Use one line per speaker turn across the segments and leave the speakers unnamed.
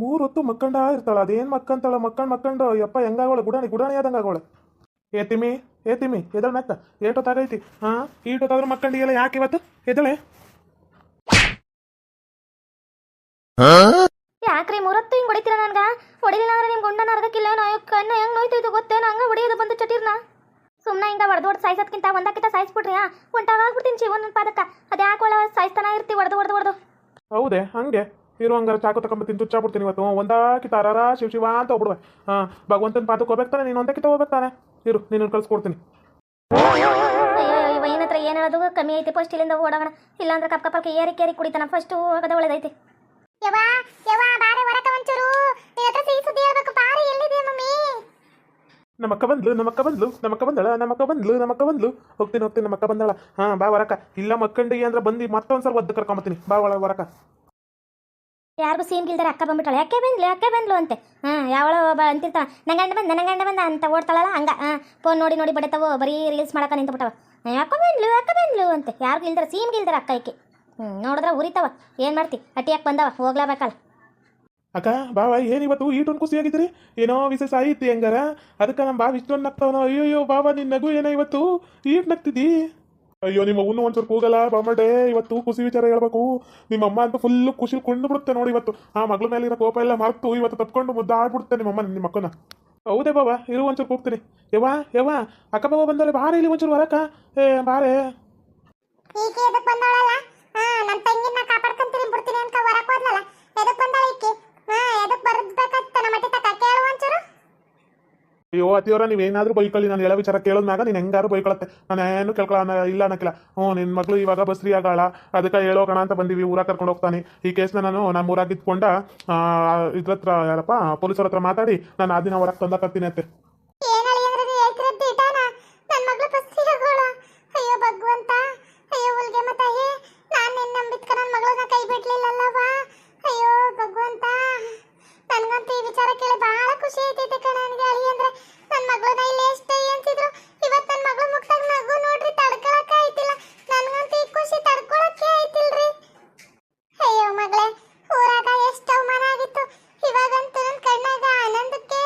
ಮೂರು ಹೊತ್ತು ಮಕ್ಕಂಡ ಇರ್ತಾಳ ಅದೇನ್ ಮಕ್ಕಂತಾಳ ಮಕ್ಕಂಡ್ ಮಕ್ಕಂಡು ಯಪ್ಪ ಹೆಂಗಾಗೋಳೆ ಗುಡಾಣಿ ಗುಡಾಣಿ ಆದಂಗೆ ಆಗೋಳೆ. ಏ ತಿಮ್ಮಿ ಏ ತಿಮ್ಮಿ ಎದಳ ಮೆತ್ತ ಏಟೊತ್ತಾಗೈತಿ ಹಾಂ ಈಟೊತ್ತಾದ್ರೂ ಮಕ್ಕಂಡಿಗೆಲ್ಲ ಯಾಕೆ ಇವತ್ತು? ಎದಳೆ?
ಯಾಕ್ರಿ ಮೂರತ್ತು ಹಿಂಗ್ ಹೊಡಿತೀರ ನನ್ಗ? ಹೊಡಿಲಿಲ್ಲ ಅಂದ್ರೆ ನಿಮ್ ಗುಂಡನ ಅರ್ಗಕ್ಕಿಲ್ಲ ನಾಯ್ ಕಣ್ಣ ಹೆಂಗ್ ನೋಯ್ತೈದು ಗೊತ್ತೇನ? ಹಂಗ ಹೊಡಿಯೋದು ಬಂದು ಚಟಿರ್ನ? ಸುಮ್ಮನೆ ಹಿಂಗೆ ಹೊಡೆದು ಹೊಡೆದು ಸಾಯ್ಸೋದ್ಕಿಂತ ಒಂದಕ್ಕಿಂತ ಸಾಯಿಸ್ಬಿಟ್ರಿ ಹಾ? ಹೊಂಟಾಗ್ಬಿಡ್ತೀನಿ ಜೀವನ ಪಾದಕ್ಕ ಅದು ಯಾಕೆ ಒಳ ಸಾಯಿಸ್ತಾನ ಇರ್ತಿ ಹೊಡೆದು ಹೊಡೆದು ಹೊಡೆದು
ಹೌದೇ ಹಂಗೆ. ಇರೋ ಹಂಗಾರೆ ಚಾಕು ತಗೊಂಬತ್ತೀನಿ ತುಚ್ಚಾಬಿಡ್ತೀನಿ ಇವತ್ತು. ಒಂದಾಕಿ ತಾರಾರ ಶಿವ ಶಿವ ಅಂತ ಹೋಗ್ಬಿಡುವೆ. ಹಾ ಭಗವಂತನ ಪಾದಕ್ಕೆ ಹೋಗ್ಬೇಕು ತಾನೆ ನೀನು ಒಂದಕ್ಕಿಂತ ಹೋಗ್ಬೇಕು ತಾನೆ. ಇರು ನೀನು ಕಳ್ಸ್ಕೊಡ್ತೀನಿ.
ಏನು ಹೇಳೋದು? ಕಮ್ಮಿ ಐತಿ ಫಸ್ಟ್ ಇಲ್ಲಿಂದ ಓಡೋಣ ಇಲ್ಲಾಂದ್ರೆ ಕಪ್ ಕಪ್ಪಕ್ಕೆ ಏರಿ ಕೇರಿ ಕುಡಿತಾನ. ಫಸ್ಟ್ ಹೋಗದ ಒಳ್ಳೇದೈತಿ.
ನಮ್ಮಕ್ಕ ಬಂದ್ಲು ನಮ್ಮಕ್ಕ ಬಂದ್ಲು ನಮ್ಮಕ್ಕ ಬಂದಳ ನಮ್ಮಕ್ಕ ಬಂದ್ಲು ನಮ್ಮಕ್ಕ ಬಂದ್ಲು. ಹೋಗ್ತೀನಿ ಹೋಗ್ತೀನಿ ನಮ್ಮಕ್ಕ ಬಂದಳ. ಹಾಂ, ಬಾ ವರಕ. ಇಲ್ಲ ಮಕ್ಕಂಡಿ ಅಂದ್ರೆ ಬಂದು, ಮತ್ತೊಂದ್ಸಲ ಒದ್ದು ಕರ್ಕೊಂಬತ್ತೀನಿ ಬಾ ಒಳ ವರಕ.
ಯಾರಿಗೂ ಸೀನ್ ಗಿಲ್ದಾರೆ ಅಕ್ಕ ಬಂದ್ಬಿಟ್ಟಾಳೆ. ಯಾಕೆ ಬಂದ್ಲು ಯಾಕೆ ಬಂದ್ಲು ಅಂತೆ? ಹಾಂ, ಯಾವಳ ಬಾ ಅಂತಿರ್ತಾಳ. ನಂಗಂಡ ಬಂದ ನಂಗಂಡ ಗಂಡ ಬಂದ ಅಂತ ಓಡ್ತಾಳಲ್ಲ, ಹಂಗ. ಫೋನ್ ನೋಡಿ ನೋಡಿ ಬಡಿತಾವು, ಬರೀ ರೀಲ್ಸ್ ಮಾಡಕ ನಿಂತು ಬಿಟ್ಟವ ಯಾಕ ಬಂದ್ಲು, ಯಾಕೆ ಬಂದ್ಲು ಅಂತೆ? ಯಾರಿಗೂ ಇಲ್ದಾರ ಸೀಮ್ ಗಿಲ್ದಾರ ಅಕ್ಕ ಈಕೆ ಹ್ಞೂ ನೋಡಿದ್ರೆ ಉರಿತಾವ. ಏನು ಮಾಡ್ತಿ? ಅಟ್ಟಿ ಯಾಕೆ ಬಂದವ ಹೋಗ್ಲೇಬೇಕಲ್ಲ
ಅಕ್ಕ, ಬಾವ, ಏನು ಇವತ್ತು ಈಟೊಂದು ಖುಷಿಯಾಗಿದ್ರಿ ಏನೋ ವಿಶೇಷ ಐತಿ ಹೆಂಗಾರ? ಅದಕ್ಕೆ ನಮ್ಮ ಬಾವ ಇಷ್ಟೊಂದು ನಗ್ತಾವನೋ? ಅಯ್ಯೋ ಬಾವ ನಿನ್ನ ನಗು ಏನೋ ಇವತ್ತು? ಈಟ್ ನಗ್ತಿದ್ದಿ? ಅಯ್ಯೋ, ನಿಮ್ಮ ಅವ್ನು ಒಂಚೂರು ಕೂಗಲ್ಲ ಬಾಮಡೆ ಇವತ್ತು ಖುಷಿ ವಿಚಾರ ಹೇಳ್ಬೇಕು. ನಿಮ್ಮ ಅಮ್ಮ ಅಂತ ಫುಲ್ ಖುಷಿ ಕೊಂಡು ಬಿಡುತ್ತೆ ನೋಡಿ ಇವತ್ತು. ಆ ಮಗಳ ಇರೋ ಕೋಪ ಎಲ್ಲ ಮರ್ತು ಇವತ್ತು ತಪ್ಕೊಂಡು ಮುದ್ದಾಡ್ಬಿಡುತ್ತೆ ನಿಮ್ಮ ಅಮ್ಮ ನಿಮ್ಮ ಮಕ್ಕನ ಹೌದೇ ಬಾಬಾ ಇರು ಒಂಚೂರು ಕೂಗ್ತೀನಿ. ಯವ್ವ ಯವ್ವ, ಅಕ್ಕ ಬಾವ ಬಂದರೆ, ಬಾರೆ ಇಲ್ಲಿ ಒಂಚೂರು ಬರಕ್ಕ ಏ, ಬಾರೆ.
ಈಕೆ ಬಂದವಳಲ್ಲ ಹಾ ನನ್ನ ತಂಗಿನ ಕಾಪಾಡ್ಕೊಂತೀನಿ, ಬಿಡ್ತೀನಿ ಅಂತ ಹೋದ್ಲಲ್ಲ? ಎದಕ್ಕೆ ಈಕೆ? ಹಾ, ಎದಕ್ ಬರ್ಬೇಕಂತ ನಮ್ಮ ಮಟ್ಟಿ ತಕ
ಅಯ್ಯೋ ಬೈಕೊಳ್ಳಿ. ನಾನು ಹೇಳೋ ವಿಚಾರ ಕೇಳೋದ್ಮ್ಯಾಗ ನೀನು ಹೆಂಗಾರು ಬೈಕೊಳತ್ತೆ. ನಾನು ಏನು ಕೇಳ್ಕೊಳ್ಳ ಇಲ್ಲ ಅನ್ನಕ್ಕಿಲ್ಲ ಹ್ಞೂ ನಿನ್ನ ಮಗಳು ಇವಾಗ ಬಸ್ರಿ ಆಗಾಳ. ಅದಕ್ಕೆ ಹೇಳೋಗೋಣ ಅಂತ ಬಂದೀವಿ, ಊರಾಗ ಕರ್ಕೊಂಡು ಹೋಗ್ತಾನೆ. ಈ ಕೇಸ್ನ ನಾನು ನಮ್ಮ ಊರಾಗ ಇದ್ಕೊಂಡ ಇದ್ರ ಹತ್ರ ಯಾರಪ್ಪ, ಪೊಲೀಸರ ಹತ್ರ ಮಾತಾಡಿ, ನಾನು ಆ ದಿನ ಹೊರಗೆ ತಂದಕತ್ತೀನಿ ಅಂತೆ
ಏನ್ ಅಳಿ ಅಂದ್ರೆ ನೀ ಹೇಳ್ತಿರದ್ದು ಇಟಾನ ನನ್ನ ಮಗಳು ಬಸ್ಸಿ ಆಗೋಳ ಅಯ್ಯೋ ಭಗವಂತ ಅಯ್ಯೋ ಉಲ್ಗೆ ಮತಾಯಿ ನಾನು ನಿನ್ನ ನಂಬಿದ್ಕ ನನ್ನ ಮಗಳನ್ನ ಕೈ ಬಿಡ್ಲಿಲ್ಲಲ್ಲವ ಅಯ್ಯೋ ಭಗವಂತ ನನ್ಗಂತೂ ಈ ವಿಚಾರ ಕೇಳಿ ಬಹಳ ಖುಷಿ ಐತೈತೆ ಕಣ ನನಗೆ ಅಳಿ ಅಂದ್ರೆ ನನ್ನ ಮಗಳನ್ನ ಇಲ್ಲಿ ಎಷ್ಟು ಅಂತಿದ್ರು ಇವತ್ತು ನನ್ನ ಮಗಳು ಮುಖದಾಗ ನಗು ನೋಡ್ರಿ ತಡ್ಕೊಳಕ ಐತಿಲ್ಲ ನನ್ಗಂತೂ ಈ ಖುಷಿ ತಡ್ಕೊಳಕ್ಕೆ ಐತಿಲ್ರಿ ಅಯ್ಯೋ ಮಗಳೇ ಊರಾಗ ಎಷ್ಟು ಅವಮಾನ ಆಗಿತ್ತು ಇವಾಗಂತೂ ನನ್ನ ಕಣ್ಣಾಗ ಆನಂದಕ್ಕೆ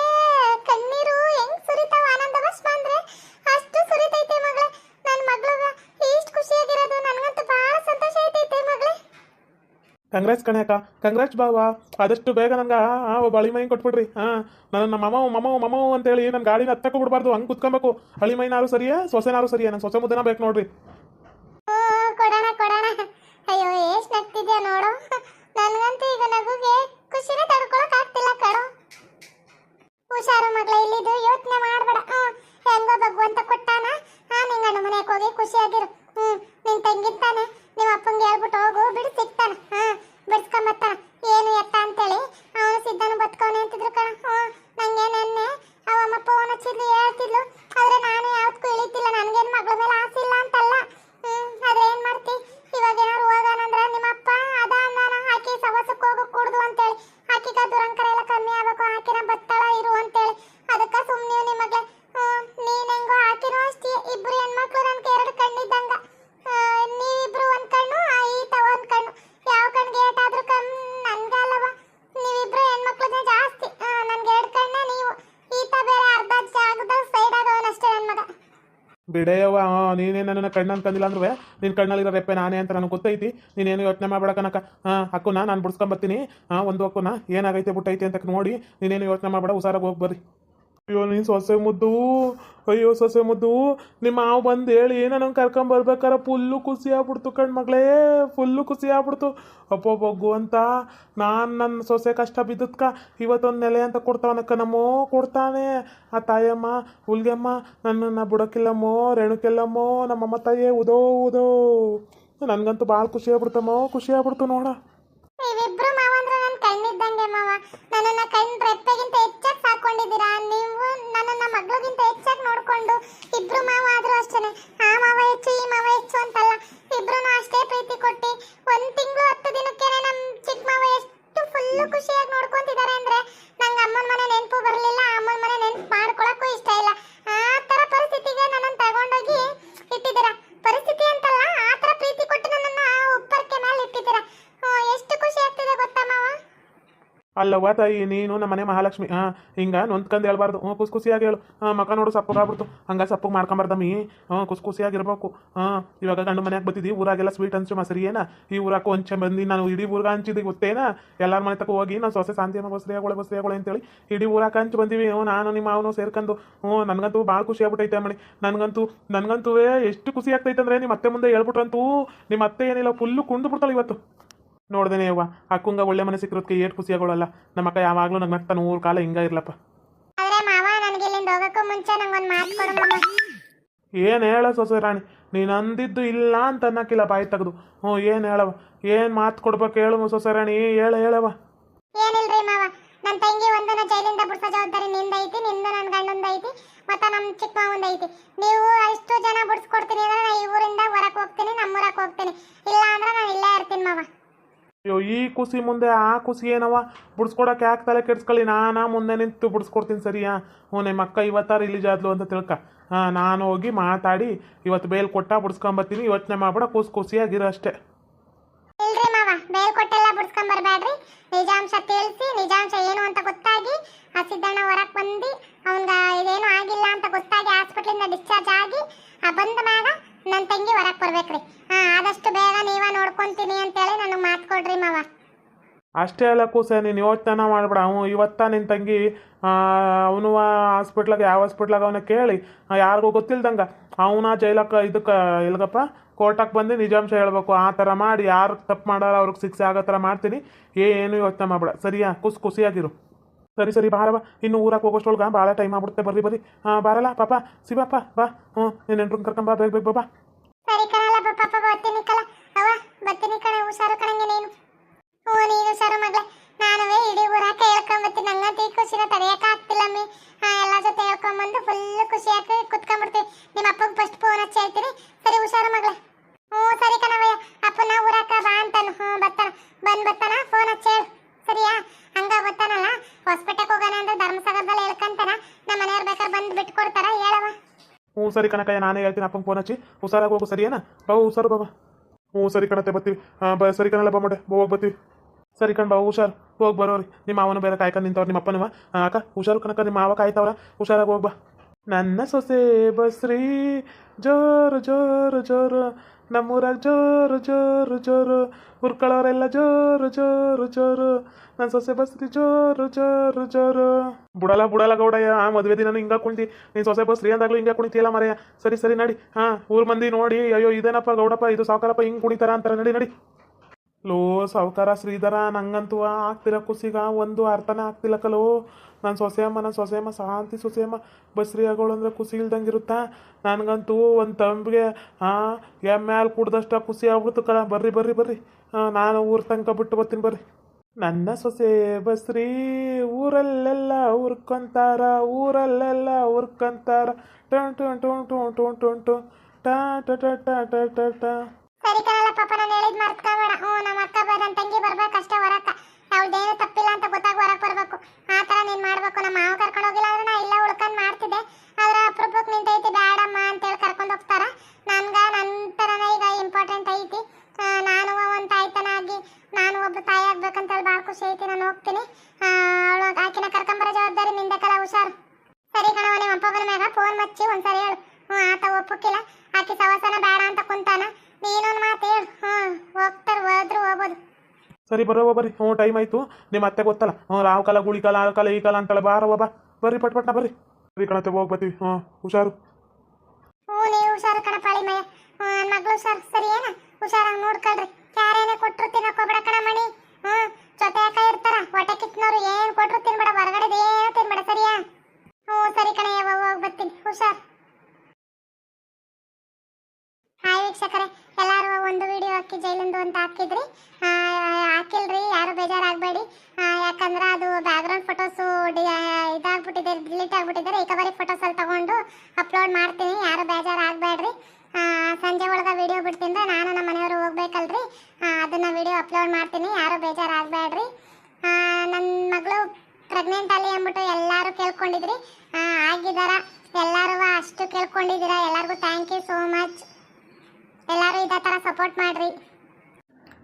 ಕಣ್ಣೀರು ಹೆಂಗ್ ಸುರಿತಾವ ಆನಂದ ಬಸ್ ಬಂದ್ರೆ ಅಷ್ಟು ಸುರಿತೈತೆ ಮಗಳೇ ನನ್ನ ಮಗಳು ಇಷ್ಟು ಖುಷಿಯಾಗಿರೋದು ನನಗಂತೂ ಬಹಳ ಸಂತೋಷ ಐತೈತೆ ಮಗಳೇ
ಕಂಗ್ರಾಟ್ಸ್ ಅಕ್ಕ. ಕಂಗ್ರಾಟ್ಸ್ ಬಾವ, ಆದಷ್ಟು ಬೇಗ ನಂಗೆ ಆ ಹಳಿ ಮೈ ಕೊಟ್ಬಿಡ್ರಿ. ಹಾಂ ನನ್ನ ನಮ್ಮ ಮಮವು ಮಮವು ಮಮವು ಅಂತೇಳಿ ನನ್ನ ಗಾಡಿನ ಹತ್ತಕ್ಕೂ ಬಿಡಬಾರ್ದು, ಹಂಗೆ ಕುತ್ಕೊಬೇಕು. ಹಳಿ ಮೈನಾರು ಸರಿಯೇ ಸೊಸೆನಾರು ಸರಿಯೇ? ನನ್ನ ಸೊಸೆ ಮುದ್ದೆನ ಬೇಕು ನೋಡ್ರಿ.
ಅಯ್ಯೋ ನೋಡು. ಕಣೋ. ಹುಷಾರು ಮಗಳ, ಇಲ್ಲಿದು ಯೋಚನೆ ಮಾಡ್ಬೇಡ. ಹೆಂಗೋ ಭಗವಂತ ಕೊಟ್ಟಾನ
ಬಿಡೆಯವ್ವ ನೀನೇ ನನ್ನ ಕಣ್ಣು ಅನ್ಕಂದಿಲ್ಲ ಅಂದ್ರೆ ನಿನ್ನ ಕಣ್ಣಲ್ಲಿರೋ ರೆಪ್ಪೆ ನಾನೇ ಅಂತ ನನಗೆ ಗೊತ್ತೈತಿ? ನೀನೇನು ಯೋಚನೆ ಮಾಡಬೇಡ ಕನಕ ಹಾಂ ಹಾಕುನ ನಾನು ಬಿಡ್ಸ್ಕೊಂಬರ್ತೀನಿ ಹಾಂ ಒಂದು ಹಕ್ಕುನ ಏನಾಗೈತೆ ಬಿಟ್ಟೈತೆ ಅಂತ ನೋಡಿ ನೀನೇನು ಯೋಚನೆ ಮಾಡಬೇಡ, ಹುಷಾರಾಗಿ ಹೋಗಿ ಬರ್ರಿ. ಅಯ್ಯೋ, ನೀನು ಸೊಸೆ ಮುದ್ದು. ಅಯ್ಯೋ, ಸೊಸೆ ಮುದ್ದು. ನಿಮ್ಮ ಮಾವು ಬಂದು ಹೇಳಿ ನನಗೆ ಕರ್ಕೊಂಬರ್ಬೇಕಾರ ಫುಲ್ಲು ಖುಷಿ ಆಗ್ಬಿಡ್ತು ಕಣ್ ಮಗಳೇ ಫುಲ್ಲು ಖುಷಿ ಆಗ್ಬಿಡ್ತು. ಅಪ್ಪೋ ಬಗ್ಗು ಅಂತ ನಾನು ನನ್ನ ಸೊಸೆ ಕಷ್ಟ ಬಿದ್ದದ್ಕ ಇವತ್ತೊಂದು ನೆಲೆ ಅಂತ ಕೊಡ್ತಾವನಕ್ಕ, ನಮ್ಮೋ ಕೊಡ್ತಾನೆ. ಆ ತಾಯಮ್ಮ, ಹುಲ್ಗೆಮ್ಮ, ನನ್ನನ್ನು ಬುಡಕ್ಕಿಲ್ಲಮ್ಮೋ, ರೇಣುಕಿಲ್ಲಮ್ಮೋ, ನಮ್ಮಮ್ಮ ತಾಯೇ, ಉದೋ ಉದೋ. ನನಗಂತೂ ಭಾಳ ಖುಷಿ ಆಗ್ಬಿಡ್ತಮ್ಮೋ, ಖುಷಿ ಆಗ್ಬಿಡ್ತು ನೋಡ.
ಫುಲ್ಲು ಖುಷಿಯಾಗಿ
ಅಲ್ಲವ್ವ ತಾಯಿ ನೀನು ನಮ್ಮ ಮನೆ ಮಹಾಲಕ್ಷ್ಮಿ. ಹಾಂ ಹಿಂಗೆ ನೊಂದ್ಕಂದು ಹೇಳ್ಬಾರ್ದು. ಹ್ಞೂ, ಖುಷಿ ಖುಷಿಯಾಗಿ ಹೇಳು. ಹಾಂ ಮಕ ನೋಡು ಸಪ್ಪಗಾಗ್ಬಿಡ್ತು ಹಂಗೆ ಸಪ್ಪಗೆ ಮಾಡ್ಕೊಂಬಾರ್ದಮ್ಮಿ ಹ್ಞೂ, ಖುಷಿ ಖುಷಿಯಾಗಿರ್ಬೇಕು. ಹಾಂ ಇವಾಗ ಗಂಡು ಮನೆಯಾಗ ಬತ್ತಿದ್ದಿ ಊರಾಗೆಲ್ಲ ಸ್ವೀಟ್ ಹಂಚು ಮಸರಿ ಏನ? ಈ ಊರಾಕು ಹಂಚೆ ಬಂದು, ನಾನು ಇಡೀ ಊರಾಗ ಹಂಚಿದ್ದೀವಿ ಗೊತ್ತೇನ? ಎಲ್ಲರ ಮನೆ ತಕ ಹೋಗಿ, ನಾನು ಸೊಸೆ ಶಾಂತಿಯಮ್ಮ ಬಸ್ರಿ ಬಸ್ರಿಯಾಗಳು ಬಸ್ರಿ ಆಗೋಳೆ ಅಂತೇಳಿ ಇಡೀ ಊರಾಗ ಹಂಚು ಬಂದೀವಿ. ಹ್ಞೂ, ನಾನು ನಿಮ್ಮ ಅವನು ಸೇರ್ಕೊಂಡು ಹ್ಞೂ, ನನಗಂತೂ ಭಾಳ ಖುಷಿ ಆಗ್ಬಿಟ್ಟೈತೆ ಮಣಿ ನನಗಂತೂ ನನಗಂತೂ ಎಷ್ಟು ಖುಷಿ ಆಗ್ತೈತೆ ಅಂದರೆ ನಿಮ್ಮ ಅತ್ತೆ ಮುಂದೆ ಹೇಳ್ಬಿಟ್ರಂತೂ ನಿಮ್ಮ ಅತ್ತೆ ಏನಿಲ್ಲ, ಫುಲ್ಲು ಕುಂದು ಬಿಡ್ತಾಳೆ ಇವತ್ತು. ನೋಡ್ದೇನೆ ಅವ್ವ ಅಕ್ಕಂಗ ಒಳ್ಳೆ ಮನೆ ಸಿಕ್ಕಿರೋದಕ್ಕೆ ಏಟ್ ಖುಷಿ ಆಗೋಳಲ್ಲ. ನಮ್ಮ ಅಕ್ಕ ಯಾವಾಗಲೂ ನಂಗೆ ನಗ್ತಾನೆ ಊರು ಕಾಲ ಹಿಂಗ ಇರ್ಲಪ್ಪ.
ಆದ್ರೆ ಮಾವ ನನಗೆ ಇಲ್ಲಿಂದ ಹೋಗಕ್ಕೂ ಮುಂಚೆ ನಂಗೊಂದು ಮಾತು ಕೊಡು ಮಾವ
ಏನು ಹೇಳ ಸೊಸೆ ರಾಣಿ? ನೀನು ಅಂದಿದ್ದು ಇಲ್ಲ ಅಂತ ಅನ್ನಕ್ಕಿಲ್ಲ ಬಾಯಿ ತೆಗೆದು. ಹ್ಞೂ ಏನು ಹೇಳವ ಏನು ಮಾತು ಕೊಡ್ಬೇಕು ಹೇಳು ಸೊಸೆ ರಾಣಿ. ಹೇಳ ಹೇಳವ
ಏನಿಲ್ರಿ ಮಾವ ನನ್ನ ತಂಗಿ ಒಂದನ ಜೈಲಿಂದ ಬಿಡ್ಸೋ ಜವಾಬ್ದಾರಿ ನಿಂದೈತಿ ನಿಂದ ನನ್ನ ಗಂಡಂದೈತಿ ಮತ್ತೆ ನಮ್ಮ ಚಿಕ್ಕ ಮಾವಂದೈತಿ. ನೀವು ಅಷ್ಟು ಜನ ಬಿಡಿಸ್ಕೊಡ್ತೀನಿ ಅಂದ್ರೆ ನಾ ಈ ಊರಿಂದ ಹೊರಕ್ಕೆ ಹೋಗ್ತೀನಿ ನಮ್ಮೂರಕ್ಕೆ ಹೋಗ್ತೀನಿ. ಇಲ್ಲ ಅಂದ್ರೆ ನಾನು ಇಲ್ಲೇ ಇರ್ತೀನಿ ಮಾವ.
ಅಯ್ಯೋ, ಈ ಖುಷಿ ಮುಂದೆ ಆ ಖುಷಿ ಏನವ ಬಿಡ್ಸ್ಕೊಡಕ್ಕೆ ಯಾಕೆ ತಲೆ ಕೆಡ್ಸ್ಕೊಳ್ಳಿ? ನಾನಾ ಮುಂದೆ ನಿಂತು ಬಿಡ್ಸ್ಕೊಡ್ತೀನಿ ಸರಿಯಾ? ಹ್ಞೂ, ನಿಮ್ಮ ಅಕ್ಕ ಇವತ್ತಾರು ರಿಲೀಸ್ ಆದ್ಲು ಅಂತ ತಿಳ್ಕ. ಹಾಂ, ನಾನು ಹೋಗಿ ಮಾತಾಡಿ, ಇವತ್ತು ಬೇಲ್ ಕೊಟ್ಟ ಬಿಡ್ಸ್ಕೊಂಬತ್ತೀನಿ. ಯೋಚನೆ ಮಾಡ್ಬೇಡ ಖುಷಿ ಖುಷಿಯಾಗಿರೋ ಅಷ್ಟೇ.
ಇಲ್ರಿ ಮಾವ, ಬೇಲ್ ಕೊಟ್ಟೆಲ್ಲ ಬಿಡ್ಸ್ಕೊಂಡ್ ಬರ್ಬೇಡ್ರಿ ನಿಜಾಂಶ ತಿಳಿಸಿ, ನಿಜಾಂಶ ಏನು ಅಂತ ಗೊತ್ತಾಗಿ, ಆ ಸಿದ್ದಣ್ಣ ಹೊರಕ್ ಬಂದು ಅವನ್ಗ ಇದೇನು ಆಗಿಲ್ಲ ಅಂತ ಗೊತ್ತಾಗಿ ಹಾಸ್ಪಿಟ್ಲಿಂದ ಡಿಸ್ಚಾರ್ಜ್ ಆಗಿ, ಆ ಬಂದ ಮ್ಯಾಗ ನನ್ನ ತಂಗಿ ಹೊರಗ್ ಬರ್ಬೇಕ್ರಿ. ಹಾ, ಆದಷ್ಟು ಬೇಗ ನೀವ ನೋಡ್ಕೊಂತೀನಿ ಅಂತೇಳಿ ನನಗೆ ಮಾತು ಕೊಡ್ರಿ ಮಾವ.
ಅಷ್ಟೇ ಅಲ್ಲ ಕೂಸ, ನೀನು ಯೋಚನೆ ಮಾಡ್ಬೇಡ. ಅವನು ಇವತ್ತ ನಿನ್ನ ತಂಗಿ ಅವನು ಹಾಸ್ಪಿಟ್ಲಾಗ, ಯಾವ ಹಾಸ್ಪಿಟ್ಲಾಗ ಅವನ ಕೇಳಿ ಯಾರಿಗೂ ಗೊತ್ತಿಲ್ದಂಗೆ ಅವನ ಜೈಲಕ್ಕೆ ಇದಕ್ಕೆ, ಇಲ್ಗಪ್ಪ ಕೋರ್ಟಾಗೆ ಬಂದು ನಿಜಾಂಶ ಹೇಳ್ಬೇಕು. ಆ ಥರ ಮಾಡಿ, ಯಾರು ತಪ್ಪು ಮಾಡಾರ ಅವ್ರಿಗೆ ಶಿಕ್ಷೆ ಆಗೋ ಥರ ಮಾಡ್ತೀನಿ. ಏನು ಯೋಚನೆ ಮಾಡ್ಬೇಡ. ಸರಿಯಾ? ಖುಷಿ ಖುಷಿಯಾಗಿರು. ಸರಿ ಸರಿ ಬಾರವ ಇನ್ನು ಊರಾಗ ಹೋಗೋಷ್ಟೊಳಗೆ ಭಾಳ ಟೈಮ್ ಆಗ್ಬಿಡುತ್ತೆ. ಬರ್ರಿ ಬರ್ರಿ. ಹಾಂ, ಬಾರಲ್ಲ, ಪಾಪ. ಶಿವಪ್ಪ ಬಾ. ಹ್ಞೂ ನೀನು ನೆಂಟ್ರನ್ನ ಕರ್ಕೊಂಬ ಬೇಗ ಬೇಗ ಬಾ.
ಸರಿ ಕಣಲ್ಲ ಪಾಪ ಬರ್ತೀನಿ ಕಲ ಅವ ಬರ್ತೀನಿ ಕಣ, ಹುಷಾರು ಕಣಂಗೆ ನೀನು ಹ್ಞೂ ನೀನು ಹುಷಾರು ಮಗ್ಳೆ ನಾನುವೇ ಇಡೀ ಊರಾಕ ಹೇಳ್ಕೊಂಬತ್ತೀನಿ ನಂಗಂತೂ ಈ ಖುಷಿನ ತಡೆಯಕ ಆಗ್ತಿಲ್ಲ ಮೀ ಹಾ ಎಲ್ಲ ಜೊತೆ ಹೇಳ್ಕೊಂಬಂದು ಫುಲ್ ಖುಷಿಯಾಗಿ ಕುತ್ಕೊಂಡ್ಬಿಡ್ತೀವಿ ನಿಮ್ಮ ಅಪ್ಪಗೆ ಫಸ್ಟ್ ಫೋನ್ ಹಚ್ಚಿ ಹೇಳ್ತೀನಿ ಸರಿ ಹುಷಾರು ಮಗ್ಳೆ ಹ್ಞೂ ಸರಿ ಕಣವಯ್ಯ ಅಪ್ಪನ ಊರಾಕ ಬಾ ಅಂತಾನು ಹ್ಞೂ ಬರ್ತಾನ ಬಂದ್ ಬರ್ತಾನ ಫೋನ್ ಹಚ್ಚಿ ಹೇಳು ಸರಿಯಾ ಹಂಗ ಬರ್ತಾನಲ್ಲ ಹಾಸ್ಪಿಟಲ್ಗೆ ಹೋಗೋಣ ಅಂದ್ರೆ ಧರ್ಮಸಾಗರದಲ್ಲಿ ಹೇಳ್ಕಂತಾನ ನಮ್ಮ ಮನೆಯವ್ರು ಬೇಕಾದ್ರೆ ಬಂದು ಬಿಟ್ಟು ಕೊಡ್ತಾರ ಹೇಳವ
ಹ್ಞೂ ಸರಿ ಕಣಕಯ್ಯ ನಾನೇ ಹೇಳ್ತೀನಿ, ಅಪ್ಪಂಗೆ ಫೋನ್ ಹಚ್ಚಿ. ಹುಷಾರಾಗಿ ಹೋಗು, ಸರಿಯೇನಾ? ಬಾವು ಹುಷಾರು ಬಾಬಾ ಹ್ಞೂ, ಸರಿ ಕಣತ್ತೆ, ಬರ್ತೀವಿ. ಬ, ಸರಿ ಕಣಲ್ಲ, ಬಾ ಮಡೆ ಹೋಗಿ, ಬರ್ತೀವಿ. ಸರಿ ಕಣ್, ಬಾ, ಹುಷಾರು. ಹೋಗಿ, ಬರೋರಿ. ನಿಮ್ಮ ಅವನು ಬೇರೆ ಕಾಯ್ಕೊಂಡು ನಿಂತವ್ರು, ನಿಮ್ಮ ಅಪ್ಪನವ ಅಕ್ಕ, ಹುಷಾರು ಕಣಕ ನಿಮ್ಮ ಮಾವ ಕಾಯ್ತವ್ರ? ಹುಷಾರಾಗಿ ಹೋಗಿ, ಬಾ. ನನ್ನ ಸೊಸೆ ಬಸ್ರಿ, ಜೋರು ಜೋರು ಜೋರು. ನಮ್ಮೂರಾಗ ಜೋರು ಜೋರು ಜೋರು. ಹುರ್ಕೊಳ್ಳೋರೆಲ್ಲ ಜೋರು ಜೋರು ಜೋರು. ನನ್ನ ಸೊಸೆ ಬಸ್ರಿ, ಜೋರು ಜೋರು ಜೋರು. ಬುಡಲ ಬುಡಲ ಗೌಡಯ್ಯ, ಆ ಮದುವೆ ದಿನ ಹಿಂಗ ಕುಣಿತಿ ನೀನು ಸೊಸೆ ಬಸ್ರಿ ಅಂದಾಗ್ಲೂ ಹಿಂಗ ಕುಣಿತಿಯಲ್ಲ ಮರೆಯ. ಸರಿ ಸರಿ, ನಡಿ. ಹಾಂ, ಊರ್ ಮಂದಿ ನೋಡಿ. ಅಯ್ಯೋ, ಇದೇನಪ್ಪ ಗೌಡಪ್ಪ, ಇದು ಸಾವುಕಾರಪ್ಪ ಹಿಂಗೆ ಕುಣಿತಾರ ಅಂತಾರೆ. ನಡಿ ನಡಿ. ಲೋ, ಸಾವುಕಾರ ಶ್ರೀಧರ, ನಂಗಂತೂ ಆಗ್ತಿರ ಕುಸಿಗ, ಒಂದು ಅರ್ಥನ ಆಗ್ತಿಲ್ಲ ಕಲೋ. ನನ್ನ ಸೊಸೆಯಮ್ಮ ನನ್ನ ಸೊಸೆಯಮ್ಮ, ಶಾಂತಿ ಸೊಸೆಯಮ್ಮ ಬಸ್ರಿ ಆಗೋಳು ಅಂದ್ರೆ ಖುಷಿ ಇಲ್ದಂಗೆ ಇರುತ್ತಾ ನನಗಂತೂ ಒಂದು ತಂಬಿಗೆ ಹಾಂ ಎಮ್ಮೆ ಹಾಲು ಕುಡ್ದಷ್ಟ ಖುಷಿ ಆಗ್ಬಿಡ್ತು ಕಣ. ಬರ್ರಿ ಬರ್ರಿ ಬರ್ರಿ. ನಾನು ಊರ ತನಕ ಬಿಟ್ಟು ಬರ್ತೀನಿ ಬರ್ರಿ. ನನ್ನ ಸೊಸೆ ಬಸ್ರಿ, ಊರಲ್ಲೆಲ್ಲ ಉರ್ಕೊಂತಾರ ಊರಲ್ಲೆಲ್ಲ ಉರ್ಕೊಂತಾರ ಟೊಂ ಟೊಂ ಟೊಂ ಟೊಂ ಟೊಂ ಟೊಂ ಟೊಂ ಟಾ, ಟ ಟ ಟ ಟ ಟ ಟ.
ಸರಿ ಕಣಲ್ಲ ಪಾಪ, ನಾನು ಹೇಳಿದ್ ಮರ್ತ್ಕೋಬೇಡ ಹ್ಞೂ, ನಮ್ಮ ಅಕ್ಕ ಬ ನನ್ನ ತಂಗಿ ಬರ್ಬೇಕಷ್ಟೇ ಹೊರಕ್ಕ ಅವಳದೇನು ತಪ್ಪಿಲ್ಲ ಅಂತ ಗೊತ್ತಾಗ ಹೊರಗೆ ಬರ್ಬೇಕು ಆ ಥರ ನೀನು ಮಾಡ್ಬೇಕು ನಮ್ಮ ಮಾವ ಕರ್ಕೊಂಡು ಹೋಗಿಲ್ಲ ಅಂದ್ರೆ ನಾ ಇಲ್ಲ ಉಳ್ಕೊಂಡು ಮಾಡ್ತಿದ್ದೆ ಆದ್ರೆ ಅಪರೂಪಕ್ಕೆ ನಿಂತೈತಿ ಬೇಡಮ್ಮ ಅಂತೇಳಿ ಕರ್ಕೊಂಡು ಹೋಗ್ತಾರ ನನ್ಗೆ ನನ್ನ ಥರನೇ ಈಗ ಇಂಪಾರ್ಟೆಂಟ್ ಐತಿ ಆ, ನಾನು ಒಂದು ತಾಯ್ತನಾಗಿ ನಾನು ಒಬ್ಬ ತಾಯಿ ಆಗ್ಬೇಕಂತೇಳಿ ಭಾಳ ಖುಷಿ ಐತಿ ನಾನು ಹೋಗ್ತೀನಿ ಅವಳು ಆಕಿನ ಕರ್ಕೊಂಬರೋ ಜವಾಬ್ದಾರಿ ನಿಂದಕ್ಕಲ್ಲ ಹುಷಾರು ಸರಿ ಕಣವ ನಿಮ್ಮ ಅಪ್ಪ ಬಂದ ಮ್ಯಾಗ ಫೋನ್ ಮಚ್ಚಿ ಒಂದ್ಸರಿ ಹೇಳು. ಹ್ಞೂ ಆತ ಒಪ್ಪಕ್ಕಿಲ್ಲ. ಆಕಿ ಸವಾಸನ ಬೇಡ ಅಂತ ಕುಂತಾನ. ನೀನೊಂದು ಮಾತು ಹೇಳು. ಹ್ಞೂ ಹೋಗ್ತಾರೆ ಹೋದ್ರು ಹೋಗ್ಬೋದು.
ಸರಿ ಬರೋವ ಬರ್ರಿ. ಹ್ಞೂ ಟೈಮ್ ಆಯಿತು. ನಿಮ್ಮ ಅತ್ತೆ ಗೊತ್ತಲ್ಲ? ಹ್ಞೂ ರಾವ್ ಕಾಲ ಗುಳಿ ಕಾಲ ಆ ಕಾಲ ಈ ಕಾಲ ಅಂತಳ ಬಾರವ ಬಾ. ಬರ್ರಿ ಪಟ್ ಪಟ್ನ ಬರ್ರಿ. ಸರಿ ಕಣತೆ ಹೋಗಿ ಬರ್ತೀವಿ. ಹ್ಞೂ ಹುಷಾರು.
ಹ್ಞೂ ನೀವು ಹುಷಾರು ಕಣ ಪಾಳಿ ಮಯ್ಯ ನನ್ನ ಮಗಳು ಹುಷಾರು. ಸರಿ ಏನ? ಹುಷಾರಾಗಿ ನೋಡ್ಕೊಳ್ರಿ ಯಾರೇನೇ ಕೊಟ್ಟರು ತಿನ್ನಕೋಬೇಡ ಕಣ ಮಣಿ ಹ್ಞೂ ಜೊತೆ ಯಾಕ ಇರ್ತಾರ ಹೊಟ್ಟೆ ಕಿತ್ನವ್ರು ಏನು ಕೊಟ್ಟರು ತಿನ್ಬೇಡ ಹೊರಗಡೆ ಏನು ತಿನ್ಬೇಡ ಸರಿಯಾ ಹ್ಞೂ ಸರಿ ಕಣ ಯಾವಾಗ ಹೋಗಿ ಬರ್ತೀನಿ ಹುಷಾರು ಹಾಯ್ ವೀಕ್ಷಕರೇ ಎಲ್ಲರೂ ಒಂದು ವಿಡಿಯೋ ಹಾಕಿ ಜೈಲಿಂದು ಅಂತ ಹಾಕಿದ್ರಿ ಆ, ಹಾಕಿಲ್ರಿ ಯಾರು ಬೇಜಾರಾಗಬೇಡಿ ಯಾಕಂದ್ರೆ ಅದು ಬ್ಯಾಕ್ಗ್ರೌಂಡ್ ಫೋಟೋಸು ಇದಾಗ್ಬಿಟ್ಟಿದೆ ಡಿಲೀಟ್ ಆಗ್ಬಿಟ್ಟಿದೆ ರಿಕವರಿ ಫೋಟೋಸ್ ಅಲ್ಲಿ ತಗೊಂಡು ಅಪ್ಲೋಡ್ ಮಾಡ್ತೀನಿ. ಯಾರು ಬೇಜಾರಾಗಬೇಡ್ರಿ. ಸಂಜೆ ಒಳಗೆ ವಿಡಿಯೋ ಬಿಡ್ತೀನಿ ನಾನು ನಮ್ಮ ಮನೆಯವರು ಹೋಗ್ಬೇಕಲ್ರಿ. ಅದನ್ನ ವಿಡಿಯೋ ಅಪ್ಲೋಡ್ ಮಾಡ್ತೀನಿ. ಯಾರು ಬೇಜಾರಾಗಬೇಡ್ರಿ. ನನ್ನ ಮಗಳು ಪ್ರೆಗ್ನೆಂಟ್ ಅಲ್ಲಿ ಅಂದ್ಬಿಟ್ಟು ಎಲ್ಲರೂ ಕೇಳ್ಕೊಂಡಿದ್ರಿ. ಆಗಿದಾರ ಎಲ್ಲರೂ ಅಷ್ಟು ಕೇಳ್ಕೊಂಡಿದ್ದೀರಾ? ಎಲ್ಲರಿಗೂ ಥ್ಯಾಂಕ್ ಯು ಸೋ ಮಚ್ ಎಲ್ಲರೂ ಇದೇ ಥರ ಸಪೋರ್ಟ್ ಮಾಡ್ರಿ.